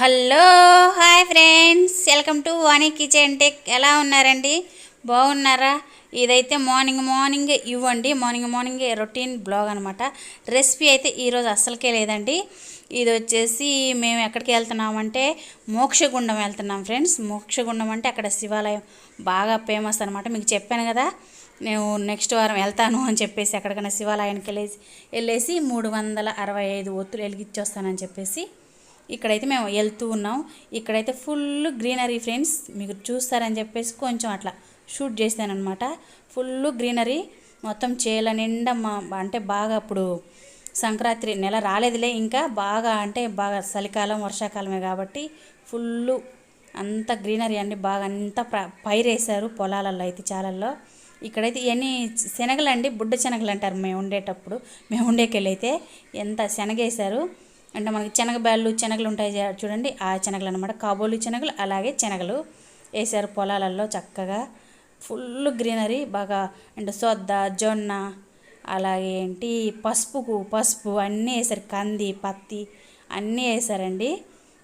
Hello hi friends. Welcome to Vani kitchen tech. ఎలా ఉన్నారండి? బాగున్నారా? ఇదైతే మార్నింగ్ మార్నింగ్ ఇవ్వండి. మార్నింగ్ మార్నింగ్ రొటీన్ బ్లాగ్ అనమాట రెసిపీ అయితే ఈరోజు అస్సలకే లేదండి. ఇది వచ్చేసి మేము ఎక్కడికి వెళ్తున్నామంటే మోక్షగుండం వెళ్తున్నాం ఫ్రెండ్స్. మోక్షగుండం అంటే అక్కడ శివాలయం బాగా ఫేమస్ అనమాట మీకు చెప్పాను కదా నేను నెక్స్ట్ వారం వెళ్తాను అని చెప్పేసి ఎక్కడికైనా శివాలయానికి వెళ్ళేసి వెళ్ళేసి మూడు వందల అరవై ఐదు ఒత్తులు వెలిగించొస్తానని చెప్పేసి ఇక్కడైతే మేము వెళ్తూ ఉన్నాం. ఇక్కడైతే ఫుల్ గ్రీనరీ ఫ్రెండ్స్ మీరు చూస్తారని చెప్పేసి కొంచెం అట్లా షూట్ చేశానమాట ఫుల్ గ్రీనరీ మొత్తం చేల నిండా మా అంటే బాగా అప్పుడు సంక్రాంతి నెల రాలేదులే ఇంకా బాగా అంటే బాగా చలికాలం వర్షాకాలమే కాబట్టి ఫుల్ అంత గ్రీనరీ అండి బాగా అంతా ప్ర పైరేసారు పొలాలలో అయితే చాలల్లో. ఇక్కడైతే ఇవన్నీ శనగలు అండి బుడ్డ శనగలు అంటారు మేము ఉండేటప్పుడు మేము ఉండేకెళ్ళైతే ఎంత శనగేశారు. అంటే మనకి శనగ బ్యాళ్ళు శనగలు ఉంటాయి చూడండి. ఆ శనగలు అనమాట కాబోలు శనగలు అలాగే శనగలు. వేసారు పొలాలలో చక్కగా. ఫుల్ గ్రీనరీ బాగా అంటే సొద్ద జొన్న అలాగే ఏంటి పసుపుకు పసుపు అన్నీ వేసారు. కంది పత్తి అన్నీ వేసారండి.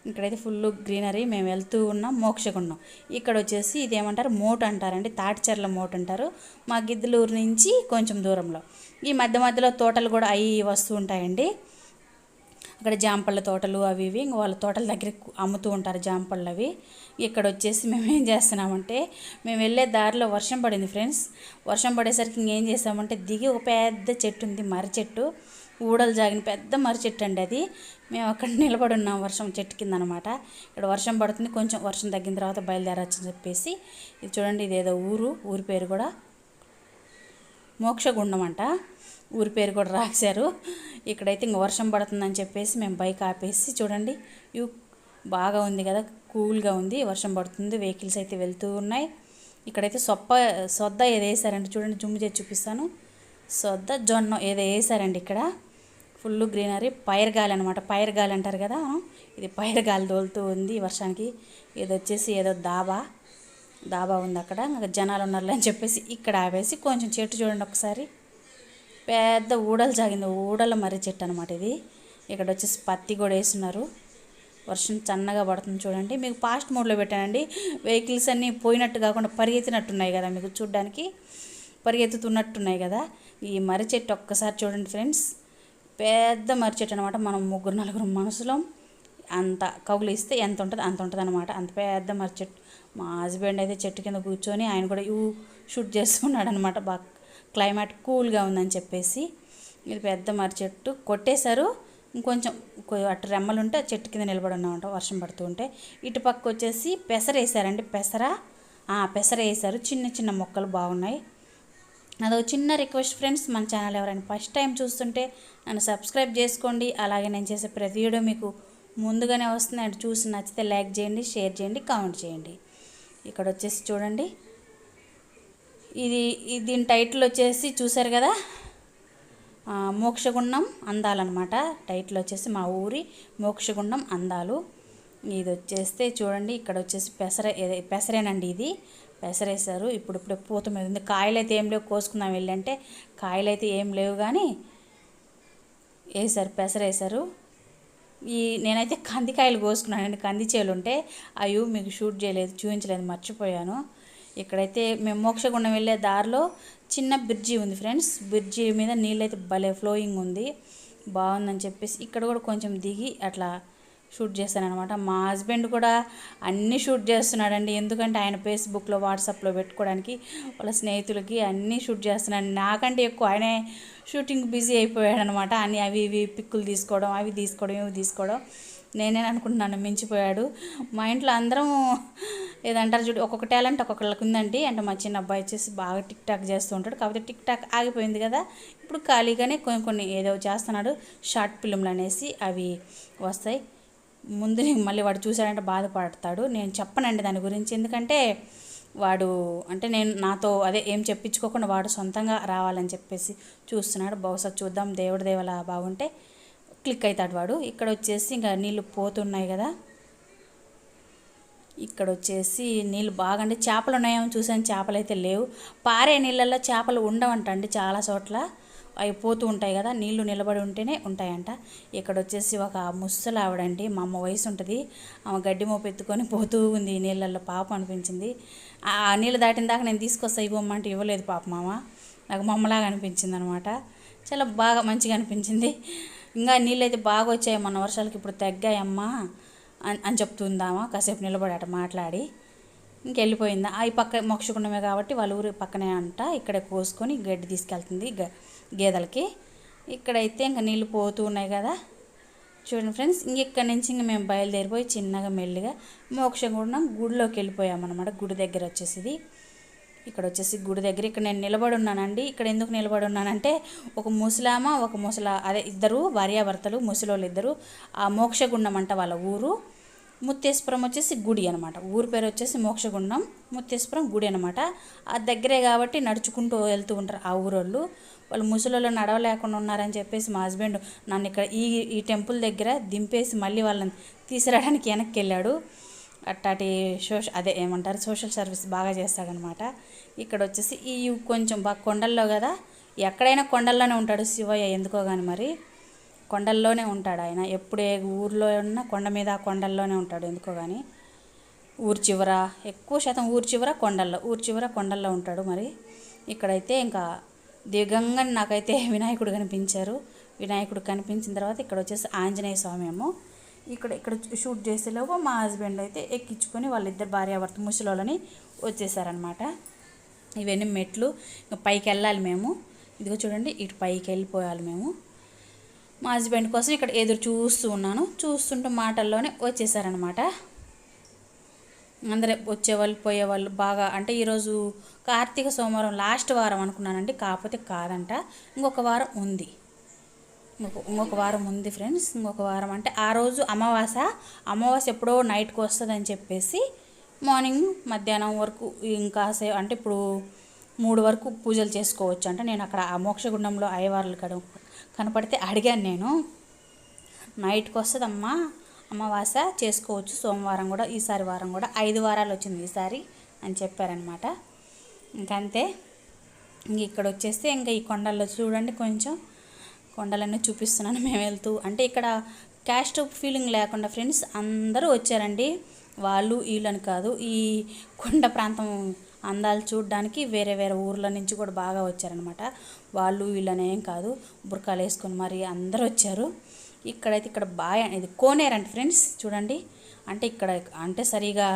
ఇక్కడైతే ఫుల్ గ్రీనరీ. మేము వెళ్తూ ఉన్నాం మోక్షకున్నాం ఇక్కడ వచ్చేసి ఇదేమంటారు? మోట్ అంటారండి. తాటిచెర్ల మోట్ అంటారు. మా గిద్దలూరు నుంచి కొంచెం దూరంలో. ఈ మధ్య మధ్యలో తోటలు కూడా అవి వస్తూ ఉంటాయండి. అక్కడ జాంపళ్ళ తోటలు అవి ఇవి ఇంక వాళ్ళ తోటల దగ్గర అమ్ముతూ ఉంటారు జాంపళ్ళు అవి. ఇక్కడ వచ్చేసి మేము ఏం చేస్తున్నామంటే మేము వెళ్ళే దారిలో వర్షం పడింది ఫ్రెండ్స్. వర్షం పడేసరికి ఇంకేం చేసామంటే దిగి ఒక పెద్ద చెట్టు ఉంది మర్రి చెట్టు. ఊడలు జాగిన పెద్ద మర్రి చెట్టు అండి అది. మేము అక్కడ నిలబడి ఉన్నాం వర్షం చెట్టు కింద అనమాట ఇక్కడ వర్షం పడుతుంది కొంచెం వర్షం తగ్గిన తర్వాత బయలుదేరచ్చని చెప్పేసి. ఇది చూడండి ఇదేదో ఊరు ఊరి పేరు కూడా. మోక్షగుండం అంట. ఊరి పేరు కూడా రాశారు. ఇక్కడైతే ఇంక వర్షం పడుతుందని చెప్పేసి మేము బైక్ ఆపేసి చూడండి యూ బాగా ఉంది కదా కూల్గా ఉంది వర్షం పడుతుంది వెహికల్స్ అయితే వెళ్తూ ఉన్నాయి. ఇక్కడైతే సొప్ప సొద్ద ఏదో వేసారండి చూడండి జుమ్ము చేసి చూపిస్తాను. సొద్ద జొన్న ఏదో వేసారండి ఇక్కడ. ఫుల్ గ్రీనరీ పైర్ గాలి అనమాట పైర్ గాలి అంటారు కదా ఇది పైర్ గాలి తోలుతూ ఉంది వర్షానికి. ఏదో వచ్చేసి ఏదో దాబా దాబా ఉంది అక్కడ ఇంకా జనాలు ఉన్నారు అని చెప్పేసి ఇక్కడ ఆపేసి కొంచెం చెట్టు చూడండి ఒకసారి. పెద్ద ఊడలు జాగింది. ఊడల మర్రి చెట్టు అనమాట ఇది. ఇక్కడ వచ్చేసి పత్తి కూడా వేస్తున్నారు. వర్షం చన్నగా పడుతుంది చూడండి. మీకు ఫాస్ట్ మోడ్లో పెట్టానండి. వెహికల్స్ అన్నీ పోయినట్టు కాకుండా పరిగెత్తినట్టున్నాయి కదా మీకు చూడడానికి. పరిగెత్తుతున్నట్టున్నాయి కదా. ఈ మర్రి చెట్టు ఒక్కసారి చూడండి ఫ్రెండ్స్. పెద్ద మర్రి చెట్టు అనమాట మనం ముగ్గురు నలుగురు మనుషులం. అంత కౌగులిస్తే ఎంత ఉంటుంది? అంత ఉంటుంది అనమాట అంత పెద్ద మర్రి చెట్టు. మా హస్బెండ్ అయితే చెట్టు కింద కూర్చొని ఆయన కూడా యూ షూట్ చేస్తున్నాడు అనమాట బాగా క్లైమేట్ కూల్గా ఉందని చెప్పేసి ఇది పెద్ద మర్రి చెట్టు కొట్టేశారు. ఇంకొంచెం అటు రెమ్మలు ఉంటే ఆ చెట్టు కింద నిలబడి ఉన్నామంట వర్షం పడుతూ ఉంటే. ఇటు పక్క వచ్చేసి పెసర వేసారండి పెసర. పెసర వేసారు చిన్న చిన్న మొక్కలు బాగున్నాయి. అదో చిన్న రిక్వెస్ట్ ఫ్రెండ్స్ మన ఛానల్ ఎవరైనా ఫస్ట్ టైం చూస్తుంటే నన్ను సబ్స్క్రైబ్ చేసుకోండి. అలాగే నేను చేసే ప్రతి వీడియో మీకు ముందుగానే వస్తుంది. అండ్ చూసి నచ్చితే లైక్ చేయండి షేర్ చేయండి కామెంట్ చేయండి. ఇక్కడ వచ్చేసి చూడండి. ఇది దీని టైటిల్ వచ్చేసి చూసారు కదా? మోక్షగుండం అందాలన్నమాట. టైటిల్ వచ్చేసి మా ఊరి మోక్షగుండం అందాలు. ఇది వచ్చేస్తే చూడండి ఇక్కడ వచ్చేసి పెసర పెసరేనండి ఇది. పెసరేసారు. ఇప్పుడు ఇప్పుడు పూత మీద ఉంది. కాయలు అయితే ఏం లేవు కోసుకుందాం వెళ్ళంటే. కాయలు అయితే ఏం లేవు కానీ వేసారు పెసరేసారు. ఈ నేనైతే కందికాయలు కోసుకున్నానండి. కంది చేలు ఉంటే అవి మీకు షూట్ చేయలేదు చూపించలేదు మర్చిపోయాను. ఇక్కడైతే మేము మోక్షగుండం వెళ్ళే దారిలో చిన్న బ్రిడ్జి ఉంది ఫ్రెండ్స్. బ్రిడ్జి మీద నీళ్ళైతే భలే ఫ్లోయింగ్ ఉంది. బాగుందని చెప్పేసి ఇక్కడ కూడా కొంచెం దిగి అట్లా షూట్ చేశాను అనమాట మా హస్బెండ్ కూడా అన్నీ షూట్ చేస్తున్నాడండి. ఎందుకంటే ఆయన ఫేస్బుక్లో వాట్సాప్లో పెట్టుకోవడానికి వాళ్ళ స్నేహితులకి అన్నీ షూట్ చేస్తున్నాడు. నాకంటే ఎక్కువ ఆయనే షూటింగ్ బిజీ అయిపోయాడనమాట అన్ని అవి ఇవి పిక్కులు తీసుకోవడం అవి తీసుకోవడం ఇవి తీసుకోవడం. నేనే అనుకుంటున్నాను మించిపోయాడు. మా ఇంట్లో అందరం ఏదంటారు చూడు ఒక్కొక్క టాలెంట్ ఒక్కొక్కళ్ళకి ఉందండి. అంటే మా చిన్న అబ్బాయి వచ్చేసి బాగా టిక్ టాక్ చేస్తూ ఉంటాడు. కాకపోతే టిక్ టాక్ ఆగిపోయింది కదా. ఇప్పుడు ఖాళీగానే కొన్ని కొన్ని ఏదో చేస్తున్నాడు. షార్ట్ ఫిల్మ్లు అనేసి అవి వస్తాయి. ముందు నేను మళ్ళీ వాడు చూశాడంటే బాధపడతాడు. నేను చెప్పనండి దాని గురించి. ఎందుకంటే వాడు అంటే నేను నాతో అదే ఏం చెప్పించుకోకుండా వాడు సొంతంగా రావాలని చెప్పేసి చూస్తున్నాడు. బహుశా చూద్దాం దేవుడి దేవలా బాగుంటే క్లిక్ అవుతాడు వాడు. ఇక్కడ వచ్చేసి ఇంకా నీళ్ళు పోతున్నాయి కదా. ఇక్కడ వచ్చేసి నీళ్ళు బాగా అంటే చేపలు ఉన్నాయేమో చూసాను చేపలు అయితే లేవు. పారే నీళ్ళల్లో చేపలు ఉండవంట అండి చాలా చోట్ల. అవి పోతూ ఉంటాయి కదా నీళ్ళు నిలబడి ఉంటేనే ఉంటాయంట. ఇక్కడ వచ్చేసి ఒక ముసలి ఆవిడండి మా అమ్మ వయసు ఉంటుంది. ఆమె గడ్డి మోపు ఎత్తుకొని పోతూ ఉంది నీళ్ళల్లో పాప అనిపించింది. ఆ నీళ్ళు దాటిన దాకా నేను తీసుకొస్తా ఇవ్వమంటే ఇవ్వలేదు పాప మామ. నాకు మమ్మలాగా అనిపించింది అనమాట చాలా బాగా మంచిగా అనిపించింది. ఇంకా నీళ్ళు అయితే బాగా వచ్చాయి మొన్న వర్షాలకి ఇప్పుడు తగ్గాయమ్మా అని అని చెప్తుందామా? కాసేపు నిలబడి అట మాట్లాడి. ఇంకెళ్ళిపోయిందా? ఈ పక్క మోక్షగుండమే కాబట్టి వాళ్ళ ఊరి పక్కనే అంట. ఇక్కడే కోసుకొని గడ్డి తీసుకెళ్తుంది గ గేదెలకి. ఇక్కడైతే ఇంకా నీళ్ళు పోతూ ఉన్నాయి కదా. చూడండి ఫ్రెండ్స్ ఇంకెక్కడి నుంచి ఇంక మేము బయలుదేరిపోయి చిన్నగా మెల్లిగా మోక్షగుండం గుడిలోకి వెళ్ళిపోయామన్నమాట. గుడి దగ్గర వచ్చేసి ఇక్కడ వచ్చేసి గుడి దగ్గర ఇక్కడ నేను నిలబడి ఉన్నానండి. ఇక్కడ ఎందుకు నిలబడి ఉన్నానంటే ఒక ముసలామ ఒక ముసలా అదే ఇద్దరు భార్యాభర్తలు ముసలోళ్ళు ఇద్దరు ఆ మోక్షగుండం అంట వాళ్ళ ఊరు. ముత్తేశ్వరం వచ్చేసి గుడి అనమాట ఊరి పేరు వచ్చేసి మోక్షగుండం ముత్తేశ్వరం గుడి అనమాట ఆ దగ్గరే కాబట్టి నడుచుకుంటూ వెళ్తూ ఉంటారు ఆ ఊరోళ్ళు. వాళ్ళు ముసలిలో నడవలేకుండా ఉన్నారని చెప్పేసి మా హస్బెండ్ నన్ను ఇక్కడ ఈ ఈ టెంపుల్ దగ్గర దింపేసి మళ్ళీ వాళ్ళని తీసుకురావడానికి వెనక్కి వెళ్ళాడు. అట్టాటి సోష అదే ఏమంటారు సోషల్ సర్వీస్ బాగా చేస్తాడనమాట ఇక్కడ వచ్చేసి ఈ కొంచెం బాగా కొండల్లో కదా ఎక్కడైనా కొండల్లోనే ఉంటాడు శివయ్య ఎందుకో కానీ మరి. కొండల్లోనే ఉంటాడు ఆయన. ఎప్పుడు ఏ ఊర్లో ఉన్నా కొండ మీద కొండల్లోనే ఉంటాడు ఎందుకో కానీ ఊరు చివర ఎక్కువ శాతం ఊరు చివర కొండల్లో ఊరు చివర కొండల్లో ఉంటాడు మరి. ఇక్కడైతే ఇంకా దిగంగా నాకైతే వినాయకుడు కనిపించారు. వినాయకుడు కనిపించిన తర్వాత ఇక్కడ వచ్చేసి ఆంజనేయ స్వామి ఏమో ఇక్కడ ఇక్కడ షూట్ చేసేలోపు మా హస్బెండ్ అయితే ఎక్కించుకొని వాళ్ళిద్దరు భార్యాభర్త ముసలోళ్ళని వచ్చేసారనమాట ఇవన్నీ మెట్లు. ఇంకా పైకి వెళ్ళాలి మేము. ఇదిగో చూడండి ఇటు పైకి వెళ్ళిపోయాలి మేము. మా హస్బెండ్ కోసం ఇక్కడ ఎదురు చూస్తూ ఉన్నాను. చూస్తుంటే మాటల్లోనే వచ్చేసారనమాట అందరూ వచ్చేవాళ్ళు పోయేవాళ్ళు బాగా అంటే ఈరోజు కార్తీక సోమవారం లాస్ట్ వారం అనుకున్నానండి కాకపోతే కాదంట. ఇంకొక వారం ఉంది. ఇంకొక ఇంకొక వారం ఉంది ఫ్రెండ్స్. ఇంకొక వారం అంటే ఆ రోజు అమావాస అమావాస ఎప్పుడో నైట్కి వస్తుందని చెప్పేసి మార్నింగ్ మధ్యాహ్నం వరకు ఇంకా సే అంటే ఇప్పుడు మూడు వరకు పూజలు చేసుకోవచ్చు. అంటే నేను అక్కడ ఆ మోక్షగుండంలో అయ్యవార్లు కడ కనపడితే అడిగాను నేను. నైట్కి వస్తుందమ్మా అమావాస చేసుకోవచ్చు. సోమవారం కూడా ఈసారి వారం కూడా. ఐదు వారాలు వచ్చింది ఈసారి అని చెప్పారనమాట. ఇంకంతే. ఇంక ఇక్కడ వచ్చేస్తే ఇంకా ఈ కొండల్లో చూడండి కొంచెం. కొండలన్నీ చూపిస్తున్నాను మేము వెళ్తూ. అంటే ఇక్కడ క్యాస్ట్ ఫీలింగ్ లేకుండా ఫ్రెండ్స్ అందరూ వచ్చారండి. వాళ్ళు వీళ్ళని కాదు ఈ కొండ ప్రాంతం అందాలు చూడడానికి వేరే వేరే ఊర్ల నుంచి కూడా బాగా వచ్చారనమాట వాళ్ళు వీళ్ళనేం కాదు బుర్కాలు వేసుకొని మరి అందరూ వచ్చారు. ఇక్కడైతే ఇక్కడ బాగా ఇది కోనేరు ఫ్రెండ్స్ చూడండి. అంటే ఇక్కడ అంటే సరిగా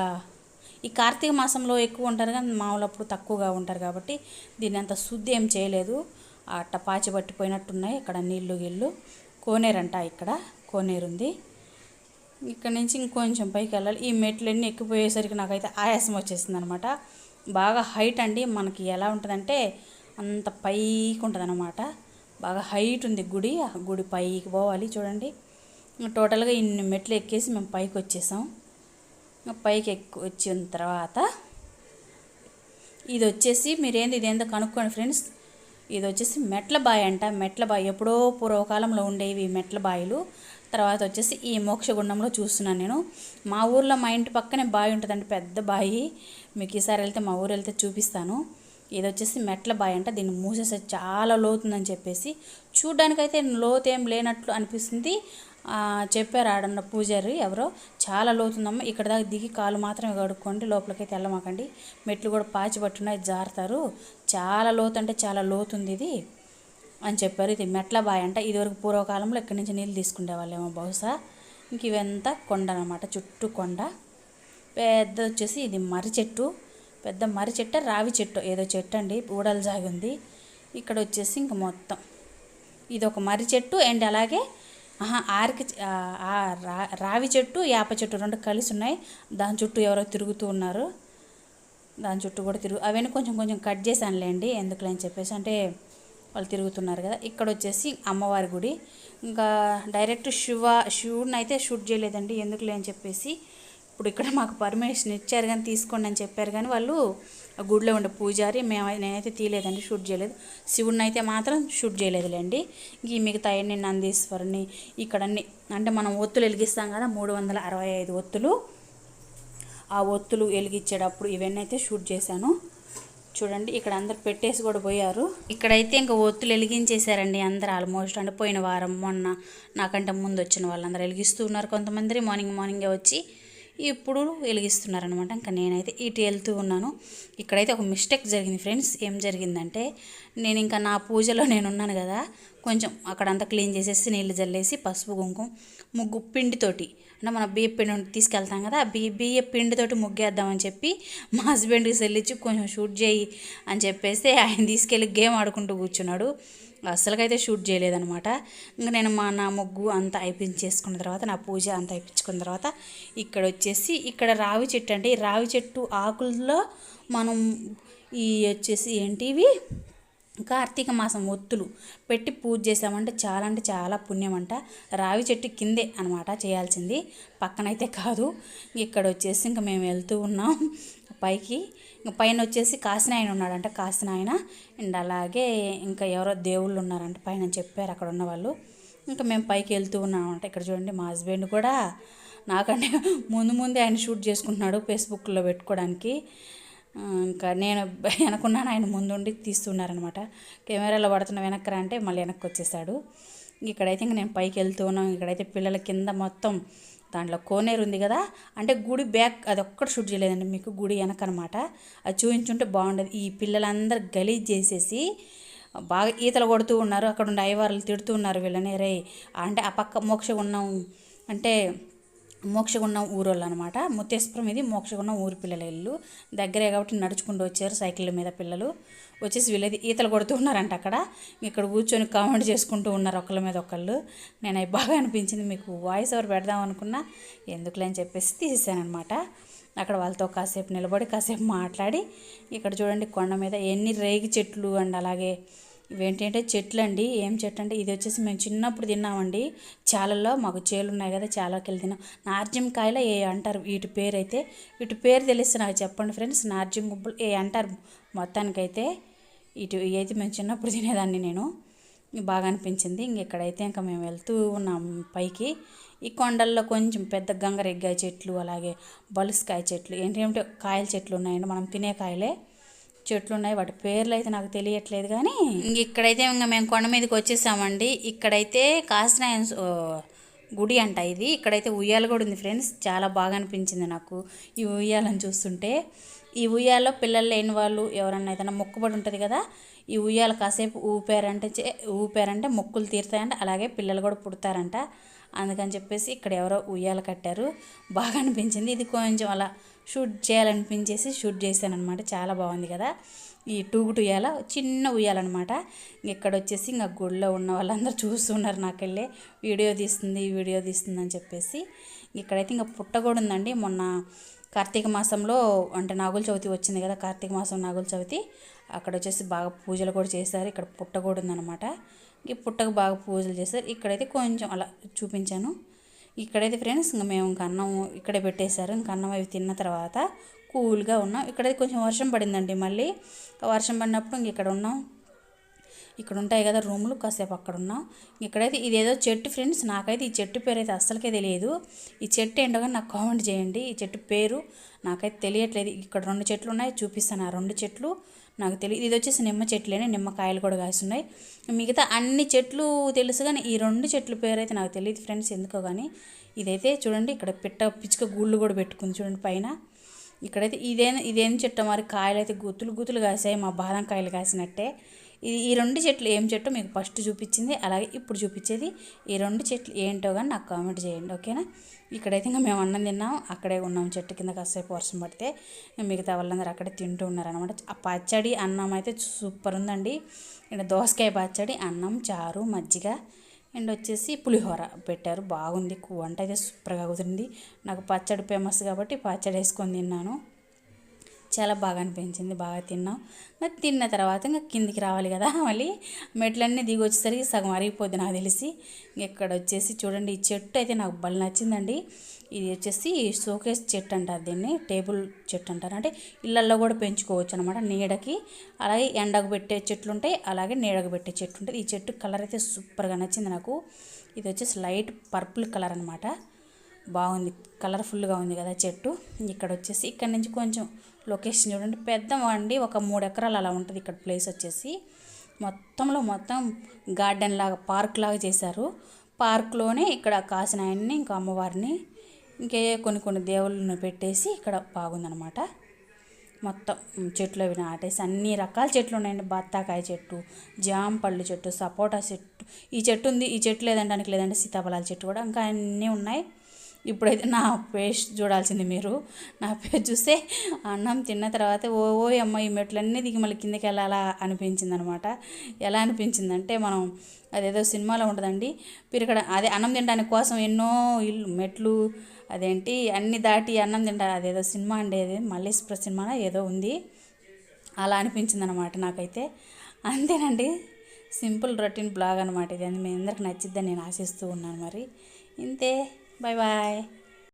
ఈ కార్తీక మాసంలో ఎక్కువ ఉంటారు కానీ మామూలు అప్పుడు తక్కువగా ఉంటారు కాబట్టి దీన్ని అంత శుద్ధి ఏం చేయలేదు. అట్ట పాచి పట్టిపోయినట్టున్నాయి ఇక్కడ నీళ్ళు గిళ్ళు. కోనేరంట ఇక్కడ కోనేరు ఉంది. ఇక్కడ నుంచి ఇంకొంచెం పైకి వెళ్ళాలి. ఈ మెట్లన్నీ ఎక్కిపోయేసరికి నాకైతే ఆయాసం వచ్చేసింది అనమాట బాగా హైట్ అండి. మనకి ఎలా ఉంటుందంటే అంత పైకి ఉంటుందనమాట. బాగా హైట్ ఉంది గుడి. ఆ గుడి పైకి పోవాలి చూడండి. టోటల్గా ఇన్ని మెట్లు ఎక్కేసి మేము పైకి వచ్చేసాం. పైకి ఎక్కు వచ్చిన తర్వాత ఇది వచ్చేసి మీరేంది ఇదేందో కనుక్కోండి ఫ్రెండ్స్. ఇది వచ్చేసి మెట్ల బావి అంట. మెట్ల బావి ఎప్పుడో పూర్వకాలంలో ఉండేవి మెట్ల బావిలు తర్వాత వచ్చేసి ఈ మోక్షగుండంలో చూస్తున్నాను నేను. మా ఊర్లో మా ఇంటి పక్కనే బావి ఉంటుందండి పెద్ద బావి మీకు ఈసారి వెళ్తే మా ఊరు వెళ్తే చూపిస్తాను. ఇది వచ్చేసి మెట్ల బావి అంట దీన్ని మూసేసి చాలా లోతుందని చెప్పేసి. చూడ్డానికైతే లోతు ఏం లేనట్లు అనిపిస్తుంది. చెప్పారు ఆడన్న పూజారి ఎవరో చాలా లోతుందమ్మ ఇక్కడ దాకా దిగి కాలు మాత్రమే కడుక్కోండి లోపలికైతే వెళ్ళమాకండి. మెట్లు కూడా పాచి పట్టున్నాయి జారుతారు. చాలా లోతు అంటే చాలా లోతుంది ఇది అని చెప్పారు. ఇది మెట్ల బాయ్ అంట. ఇదివరకు పూర్వకాలంలో ఇక్కడి నుంచి నీళ్ళు తీసుకునే వాళ్ళేమో బహుశా. ఇంక ఇవంతా కొండ అనమాట చుట్టూ కొండ. పెద్ద వచ్చేసి ఇది మర్రి చెట్టు. పెద్ద మర్రి చెట్టు రావి చెట్టు. ఏదో చెట్టు అండి. ఊడలు జాగి ఉంది. ఇక్కడ వచ్చేసి ఇంక మొత్తం. ఇది ఒక మర్రి చెట్టు అండ్ అలాగే ఆహా, ఆరికి ఆ, రావి చెట్టు యాప చెట్టు రెండు కలిసి ఉన్నాయి. దాని చుట్టూ ఎవరో తిరుగుతూ ఉన్నారు. దాని చుట్టూ కూడా తిరుగు అవన్నీ కొంచెం కొంచెం కట్ చేశానులేండి. ఎందుకులే అని చెప్పేసి అంటే వాళ్ళు తిరుగుతున్నారు కదా. ఇక్కడ వచ్చేసి అమ్మవారి గుడి. ఇంకా డైరెక్ట్ శివ శివుడిని అయితే షూట్ చేయలేదండి. ఎందుకులే అని చెప్పేసి ఇప్పుడు ఇక్కడ మాకు పర్మిషన్ ఇచ్చారు కానీ తీసుకోండి అని చెప్పారు కానీ వాళ్ళు ఆ గుడిలో ఉండే పూజారి మేము నేనైతే తీయలేదండి షూట్ చేయలేదు. శివుడిని అయితే మాత్రం షూట్ చేయలేదులేండి. ఈ మిగతా అన్ని నందీశ్వరుని ఇక్కడన్నీ అంటే మనం ఒత్తులు వెలిగిస్తాం కదా మూడు వందల అరవై ఐదు ఒత్తులు. ఆ ఒత్తులు వెలిగించేటప్పుడు ఇవన్నీ అయితే షూట్ చేశాను. చూడండి ఇక్కడ అందరు పెట్టేసి కూడా పోయారు. ఇక్కడైతే ఇంకా ఒత్తులు వెలిగించేశారండి అందరు ఆల్మోస్ట్. అంటే పోయిన వారం మొన్న నాకంటే ముందు వచ్చిన వాళ్ళందరూ వెలిగిస్తూ ఉన్నారు. కొంతమంది మార్నింగ్ మార్నింగే వచ్చి ఇప్పుడు వెలిగిస్తున్నారనమాట ఇంకా నేనైతే ఇటు వెళ్తూ ఉన్నాను. ఇక్కడైతే ఒక మిస్టేక్ జరిగింది ఫ్రెండ్స్. ఏం జరిగిందంటే నేను ఇంకా నా పూజలో నేను ఉన్నాను కదా కొంచెం అక్కడంతా క్లీన్ చేసేసి నీళ్ళు జల్లేసి పసుపు కుంకుమ ముగ్గు పిండితోటి అంటే మన బియ్య పిండి తీసుకెళ్తాం కదా బి బియ్య బియ్య పిండితోటి ముగ్గేద్దామని చెప్పి మా హస్బెండ్కి సెల్లిచ్చి కొంచెం షూట్ చేయి అని చెప్పేసి ఆయన తీసుకెళ్ళి గేమ్ ఆడుకుంటూ కూర్చున్నాడు. అస్సలకైతే షూట్ చేయలేదనమాట ఇంకా నేను మా నా ముగ్గు అంతా అయిపించేసుకున్న తర్వాత నా పూజ అంతా అయిపించుకున్న తర్వాత ఇక్కడ వచ్చేసి ఇక్కడ రావి చెట్టు అంటే ఈ రావి చెట్టు ఆకుల్లో మనం ఈ వచ్చేసి ఏంటివి కార్తీక మాసం ఒత్తులు పెట్టి పూజ చేసామంటే చాలా అంటే చాలా పుణ్యం అంట రావి చెట్టు కిందే అనమాట చేయాల్సింది. పక్కనైతే కాదు. ఇక్కడ వచ్చేసి ఇంకా మేము వెళ్తూ ఉన్నాం పైకి. ఇంకా పైన వచ్చేసి కాసిన ఆయన ఉన్నాడంట కాసిన ఆయన అండ్ అలాగే ఇంకా ఎవరో దేవుళ్ళు ఉన్నారంట పైన చెప్పారు అక్కడ ఉన్న వాళ్ళు. ఇంకా మేము పైకి వెళ్తూ ఉన్నామంట. ఇక్కడ చూడండి మా హస్బెండ్ కూడా నాకంటే ముందు ముందే ఆయన షూట్ చేసుకుంటున్నాడు ఫేస్బుక్లో పెట్టుకోవడానికి. ఇంకా నేను వెనకున్నాను ఆయన ముందుండి తీస్తున్నారనమాట. కెమెరాలో పడుతున్న వెనక్కి అంటే మళ్ళీ వెనక్కి వచ్చేసాడు. ఇక్కడైతే ఇంక నేను పైకి వెళ్తూ ఉన్నాను ఇక్కడైతే పిల్లల కింద మొత్తం దాంట్లో కోనేరు ఉంది కదా అంటే గుడి బ్యాక్ అది ఒక్కటి షూట్ చేయలేదండి మీకు గుడి వెనక అనమాట అది చూపించుంటే బాగుండేది. ఈ పిల్లలందరూ గలీజ్ చేసేసి బాగా ఈతలు కొడుతూ ఉన్నారు. అక్కడ ఉండే అయ్యవార్లు తిడుతూ ఉన్నారు వీళ్ళని. రే అంటే ఆ పక్క మోక్ష ఉన్నాం అంటే మోక్షగుండం ఊరోళ్ళు అనమాట ముత్తేశ్వరం ఇది మోక్షగుండం ఊరి పిల్లల ఇల్లు. దగ్గరే కాబట్టి నడుచుకుంటూ వచ్చారు సైకిళ్ళ మీద పిల్లలు. వచ్చేసి వీళ్ళది ఈతలు కొడుతూ ఉన్నారంట అక్కడ. ఇక్కడ కూర్చొని కామెంట్ చేసుకుంటూ ఉన్నారు ఒకళ్ళ మీద ఒకళ్ళు. నేను అవి బాగా అనిపించింది మీకు వాయిస్ ఓవర్ పెడదాం అనుకున్నా ఎందుకులే అని చెప్పేసి తీసేసానమాట అక్కడ వాళ్ళతో కాసేపు నిలబడి కాసేపు మాట్లాడి ఇక్కడ చూడండి కొండ మీద ఎన్ని రేగి చెట్లు అండ్ అలాగే ఇవేంటంటే చెట్లు అండి ఏం చెట్టు అంటే ఇది వచ్చేసి మేము చిన్నప్పుడు తిన్నామండి. చాలల్లో మాకు చేలు ఉన్నాయి కదా చాలాకి వెళ్ళి తిన్నాం. నార్జిం కాయలు ఏ అంటారు వీటి పేరు అయితే వీటి పేరు తెలిస్తే నాకు చెప్పండి ఫ్రెండ్స్. నార్జిం గుబ్బలు ఏ అంటారు మొత్తానికైతే? ఇటు ఏది మేము చిన్నప్పుడు తినేదాన్ని నేను. బాగా అనిపించింది. ఇంకెక్కడైతే ఇంకా మేము వెళ్తూ ఉన్నాం పైకి. ఈ కొండల్లో కొంచెం పెద్ద గంగరెగ్గాయ చెట్లు అలాగే బలుసుకాయ చెట్లు ఏంటంటే కాయల చెట్లు ఉన్నాయండి. మనం తినే కాయలే. చెట్లు ఉన్నాయి వాటి పేర్లు అయితే నాకు తెలియట్లేదు కానీ ఇంక ఇక్కడైతే ఇంకా మేము కొండ మీదకి వచ్చేసామండి. ఇక్కడైతే కాసినాయన గుడి అంట ఇది. ఇక్కడైతే ఉయ్యాల కూడా ఉంది ఫ్రెండ్స్. చాలా బాగా అనిపించింది నాకు ఈ ఉయ్యాలను చూస్తుంటే. ఈ ఉయ్యాలో పిల్లలు లేని వాళ్ళు ఎవరన్నా ఏదైనా మొక్కుబడి ఉంటుంది కదా ఈ ఉయ్యాల కాసేపు ఊపారంటే చే- ఊపారంటే మొక్కులు తీరుతాయంట. అలాగే పిల్లలు కూడా పుడతారంట. అందుకని చెప్పేసి ఇక్కడ ఎవరో ఉయ్యాల కట్టారు. బాగా అనిపించింది. ఇది కొంచెం అలా షూట్ చేయాలనిపించేసి షూట్ చేశాను అనమాట చాలా బాగుంది కదా. ఈ టూగుటు ఉయ్యాల చిన్న ఉయ్యాలన్నమాట. ఇక్కడ వచ్చేసి ఇంకా గుడిలో ఉన్న వాళ్ళందరూ చూస్తున్నారు నాకెళ్ళి. వీడియో తీస్తుంది వీడియో తీస్తుంది అని చెప్పేసి. ఇక్కడైతే ఇంకా పుట్ట కూడా ఉందండి. మొన్న కార్తీక మాసంలో అంటే నాగుల చవితి వచ్చింది కదా కార్తీక మాసం నాగుల చవితి. అక్కడ వచ్చేసి బాగా పూజలు కూడా చేశారు. ఇక్కడ పుట్ట కూడా ఉందన్నమాట. ఈ పుట్టకు బాగా పూజలు చేశారు. ఇక్కడైతే కొంచెం అలా చూపించాను. ఇక్కడైతే ఫ్రెండ్స్ ఇంకా మేము ఇంకా అన్నం ఇక్కడే పెట్టేశారు. ఇంకా అన్నం అవి తిన్న తర్వాత కూల్గా ఉన్నాం. ఇక్కడైతే కొంచెం వర్షం పడిందండి మళ్ళీ. వర్షం పడినప్పుడు ఇంక ఇక్కడ ఉన్నాం. ఇక్కడ ఉంటాయి కదా రూములు కాసేపు అక్కడ ఉన్నాం. ఇక్కడైతే ఇదేదో చెట్టు ఫ్రెండ్స్ నాకైతే ఈ చెట్టు పేరు అయితే అస్సలకే తెలియదు. ఈ చెట్టు ఏంటో కానీ నాకు కామెంట్ చేయండి. ఈ చెట్టు పేరు నాకైతే తెలియట్లేదు. ఇక్కడ రెండు చెట్లు ఉన్నాయి చూపిస్తాను ఆ రెండు చెట్లు. నాకు తెలియదు ఇది వచ్చేసి నిమ్మ చెట్లేనే నిమ్మకాయలు కూడా కాస్తున్నాయి. మిగతా అన్ని చెట్లు తెలుసు కానీ ఈ రెండు చెట్ల పేరు అయితే నాకు తెలియదు ఫ్రెండ్స్ ఎందుకో కానీ ఇదైతే చూడండి ఇక్కడ పిట్ట పిచ్చుక గూళ్ళు కూడా పెట్టుకుంది చూడండి పైన. ఇక్కడైతే ఇదేం ఇదేం చెట్టు మరి? కాయలు అయితే గుత్తులు గుత్తులు కాసాయి మా బాదం కాయలు కాసినట్టే. ఇది ఈ రెండు చెట్లు ఏం చెట్టు మీకు ఫస్ట్ చూపించింది అలాగే ఇప్పుడు చూపించేది ఈ రెండు చెట్లు ఏంటో కానీ నాకు కామెంట్ చేయండి ఓకేనా? ఇక్కడైతే ఇంకా మేము అన్నం తిన్నాం అక్కడే ఉన్నాం చెట్టు కింద కాసేపు వర్షం పడితే. మిగతా వాళ్ళందరూ అక్కడే తింటూ ఉన్నారనమాట ఆ పచ్చడి అన్నం అయితే సూపర్ ఉందండి. ఇక్కడ దోసకాయ పచ్చడి అన్నం చారు మజ్జిగ అండ్ వచ్చేసి పులిహోర పెట్టారు. బాగుంది వంట అయితే సూపర్గా కుదిరింది. నాకు పచ్చడి ఫేమస్ కాబట్టి పచ్చడి వేసుకొని తిన్నాను. చాలా బాగా అనిపించింది. బాగా తిన్నాం. మరి తిన్న తర్వాత ఇంకా కిందికి రావాలి కదా. మళ్ళీ మెట్లన్నీ దిగి వచ్చేసరికి సగం అరిగిపోద్ది నాకు తెలిసి. ఇక్కడ వచ్చేసి చూడండి ఈ చెట్టు అయితే నాకు భలే నచ్చిందండి. ఇది వచ్చేసి షోకేస్ చెట్టు అంటారు దీన్ని. టేబుల్ చెట్టు అంటారు. అంటే ఇళ్ళల్లో కూడా పెంచుకోవచ్చు అనమాట నీడకి. అలాగే ఎండకు పెట్టే చెట్లు ఉంటాయి. అలాగే నీడకు పెట్టే చెట్టు ఉంటుంది ఈ చెట్టు కలర్ అయితే సూపర్గా నచ్చింది నాకు. ఇది వచ్చేసి లైట్ పర్పుల్ కలర్ అనమాట బాగుంది కలర్ఫుల్గా ఉంది కదా చెట్టు. ఇక్కడ వచ్చేసి ఇక్కడ నుంచి కొంచెం లొకేషన్ చూడండి. పెద్ద అండి ఒక మూడు ఎకరాలు అలా ఉంటుంది ఇక్కడ ప్లేస్ వచ్చేసి. మొత్తంలో మొత్తం గార్డెన్ లాగా పార్క్ లాగా చేశారు. పార్క్లోనే ఇక్కడ కాసిన ఆయన్ని ఇంకా అమ్మవారిని ఇంకే కొన్ని కొన్ని దేవుళ్ళను పెట్టేసి ఇక్కడ బాగుందనమాట మొత్తం చెట్లు అవి నాటేసి అన్ని రకాల చెట్లు ఉన్నాయండి. బత్తాకాయ చెట్టు జామ పళ్ళు చెట్టు సపోటా చెట్టు. ఈ చెట్టు ఉంది ఈ చెట్టు లేదంటానికి లేదంటే సీతాఫలాల చెట్టు కూడా ఇంకా అన్నీ ఉన్నాయి. ఇప్పుడైతే నా పేస్ట్ చూడాల్సింది మీరు. నా పేరు చూస్తే అన్నం తిన్న తర్వాత ఓ ఓ అమ్మ ఈ మెట్లన్నీ దిగి మళ్ళీ కిందకి వెళ్ళాలా అనిపించింది అనమాట ఎలా అనిపించిందంటే మనం అదేదో సినిమాలో ఉంటుందండి పిరికడ అదే అన్నం తినడానికి కోసం ఎన్నో ఇల్లు మెట్లు అదేంటి అన్ని దాటి అన్నం తింటా అదేదో సినిమా అండి అది మల్లేశ్వర సినిమా ఏదో ఉంది. అలా అనిపించింది అనమాట నాకైతే. అంతేనండి సింపుల్ రొటీన్ బ్లాగ్ అనమాట ఇది. మీ అందరికి నచ్చిద్దని నేను ఆశిస్తూ ఉన్నాను మరి. ఇంతే. 拜拜。